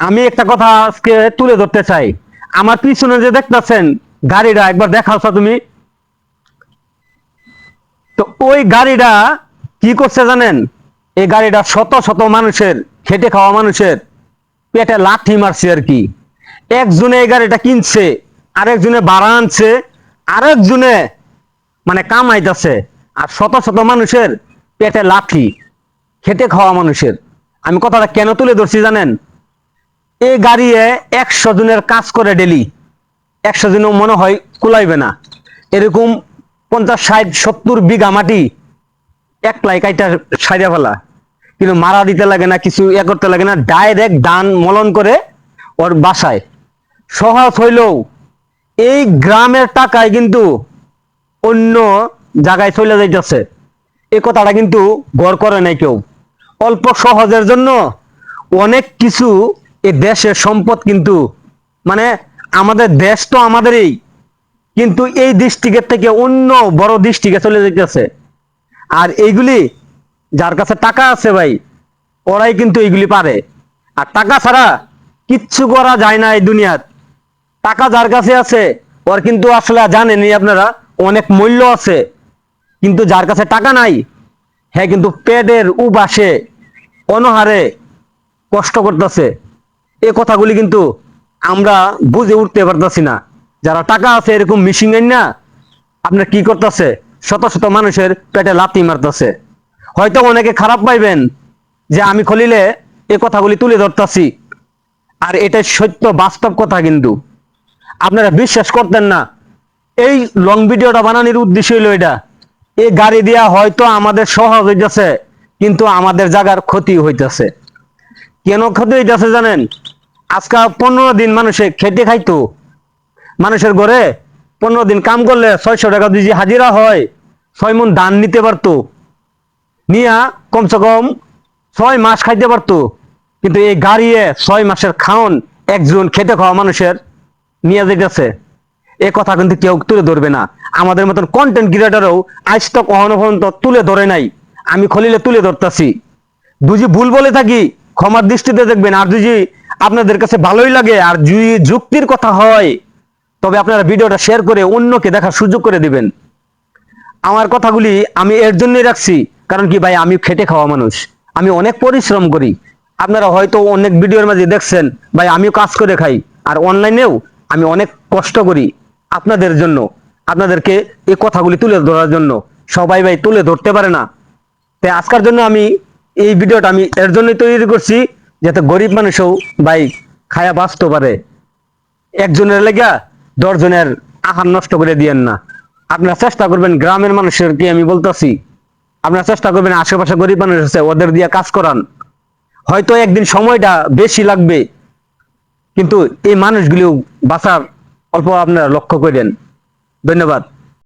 আমি একটা কথা আজকে তুলে ধরতে চাই। আমার পিছনে যে দেখতেছেন গাড়িটা, একবার দেখাওছো তুমি। তো ওই গাড়িটা কি করছে জানেন? এই গাড়িটা শত শত মানুষের, খেটে খাওয়া মানুষের পেটে লাঠি মারছে আর কি। একজনে এই গাড়িটা কিনছে, আরেকজনে ভাড়া আনছে, আরেকজনে মানে কামাইতেছে। আর শত শত মানুষের পেটে লাঠি, খেটে খাওয়া মানুষের। আমি কথাটা কেন তুলে ধরছি জানেন? এই গাড়িয়ে একশো জনের কাজ করে ডেলি। একশো জনও মনে হয় কুলাইবে না। এরকম পঞ্চাশ, ষাট, সত্তর বিঘা মাটি এক লাই কাইটা সাইডা ফেলা। কিন্তু মারা দিতে লাগে না, কিছু এ করতে লাগে না, ডাইরেক্ট দান মলন করে ওর বাসায়। সহজ হইলেও এই গ্রামের টাকায় কিন্তু অন্য জায়গায় চলে যাইতেছে। এই কথাটা কিন্তু গড় করে নাই কেউ। অল্প সহজের জন্য অনেক কিছু এই দেশের সম্পদ কিন্তু মানে আমাদের দেশ তো আমাদেরই, কিন্তু এই ডিস্ট্রিক্টের থেকে অন্য বড় ডিস্ট্রিক্টে চলে যেতেছে। আর এইগুলি যার কাছে টাকা আছে ভাই, ওরাই কিন্তু এইগুলি পারে। আর টাকা ছাড়া কিচ্ছু করা যায় না এই দুনিয়ার। টাকা যার কাছে আছে, ওর কিন্তু আসলে জানেনই আপনারা, অনেক মূল্য আছে। কিন্তু যার কাছে টাকা নাই হ্যাঁ কিন্তু পেটের উপাসে, অনহারে কষ্ট করতেছে। এই কথাগুলি কিন্তু আমরা বুঝে উঠতে পারতেছি না। যারা টাকা আছে এরকম মিশিং না, আপনার কি করতেছে? শত শত মানুষের পেটে লাথি মারতেছে। হয়তো অনেকে খারাপ পাইবেন যে আমি খলিলে এ কথাগুলি তুলে ধরতেছি। আর এটা সত্য, বাস্তব কথা কিন্তু। আপনারা বিশ্বাস করতেন না। এই লং ভিডিওটা বানানোর উদ্দেশ্য হইল এটা। এই গাড়ি দিয়া হয়তো আমাদের সহজ হইতেছে, কিন্তু আমাদের জায়গার ক্ষতি হইতেছে। কেন ক্ষতি হইতেছে জানেন? আজকাল পনেরো দিন মানুষে খেটে খাইতো। মানুষের ঘরে পনেরো দিন কাম করলে ছয়শো টাকা যদি হাজিরা হয়, ছয় মন ধান নিতে পারতো। নিয়া কমসে কম ছয় মাস খাইতে পারতো। কিন্তু এই গাড়িয়ে ছয় মাসের খাওন একজন খেতে খাওয়া মানুষের নিয়ে যেতেছে এ কথা কিন্তু কেউ তুলে ধরবে না। আমাদের মতন কন্টেন্ট ক্রিয়েটারও আজ তো কখনো পর্যন্ত তুলে ধরে নাই। আমি খলিলে তুলে ধরতাছি। দুজি ভুল বলে থাকি, ক্ষমার দৃষ্টিতে দেখবেন। আর যদি আপনাদের কাছে ভালোই লাগে আর যদি যুক্তির কথা হয়, তবে আপনারা ভিডিওটা শেয়ার করে অন্যকে দেখার সুযোগ করে দিবেন। আমার কথাগুলি আমি এর জন্যই রাখছি, কারণ কি ভাই, আমি খেটে খাওয়া মানুষ। আমি অনেক পরিশ্রম করি। আপনারা হয়তো অনেক ভিডিওর মাঝে দেখছেন, ভাই, আমিও কাজ করে খাই। আর অনলাইনেও আমি অনেক কষ্ট করি আপনাদের জন্য, আপনাদেরকে এই কথাগুলি তুলে ধরার জন্য। সবাই ভাই, তুলে ধরতে পারে না। তাই আজকার জন্য আমি এই ভিডিওটা আমি এর জন্যই তৈরি করছি। যাতে গরিব মানুষও ভাই খায়া বাঁচতে পারে। একজনের লেগা দশজনের আহার নষ্ট করে দিয়েন না। আপনারা চেষ্টা করবেন গ্রামের মানুষেরকে আমি বলতেছি, আপনারা চেষ্টা করবেন আশেপাশে গরিব মানুষ আছে, ওদের দিয়ে কাজ করান। হয়তো একদিন সময়টা বেশি লাগবে, কিন্তু এই মানুষগুলিও বাঁচার অল্প আপনারা লক্ষ্য করেন। ধন্যবাদ।